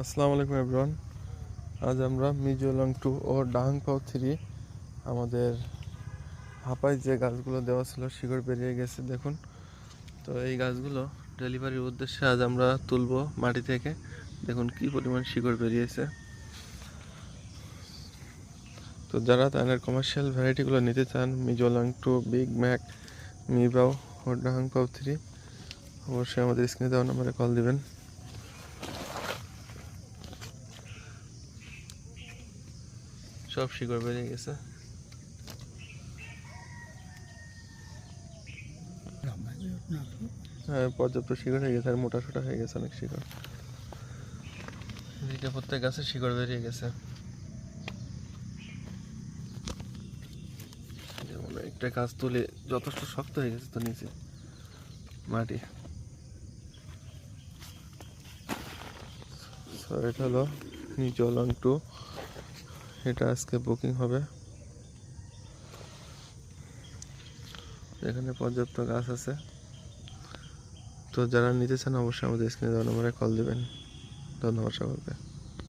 আসসালামু আলাইকুম এভরিওয়ান আজ আমরা মিজোলং টু ও ডাহাংপাও থ্রি আমাদের হাঁপায় যে গাছগুলো দেওয়া ছিল, শিকড় বেরিয়ে গেছে, দেখুন। তো এই গাছগুলো ডেলিভারির উদ্দেশ্যে আজ আমরা তুলবো মাটি থেকে। দেখুন কি পরিমাণ শিকড় বেরিয়েছে তো যারা তাদের কমার্শিয়াল ভ্যারাইটিগুলো নিতে চান মিজোলং টু বিগ ম্যাক মিবাও ও ডাহাংপাও থ্রি অবশ্যই আমাদের স্ক্রিনে দেওয়া নম্বরে কল দিবেন। সব শিকড় বেরিয়ে গেছে। হ্যাঁ পর্যাপ্ত শিকড় হয়ে গেছে আর মোটা সোটা হয়ে গেছে অনেক শিকড়। এদিকে প্রত্যেক গাছে শিকড় বেরিয়ে গেছে। একটা গাছ তুলে যথেষ্ট শক্ত হয়ে গেছে তো নিচে, মাটি। এটা হলো নিচলং টু। এটা আজকে বুকিং হবে। এখানে পর্যাপ্ত গাছ আছে। তো যারা নিতে চান, অবশ্যই আমাদের স্ক্রিনে দেওয়া নম্বরে কল দেবেন। ধন্যবাদ সকলকে।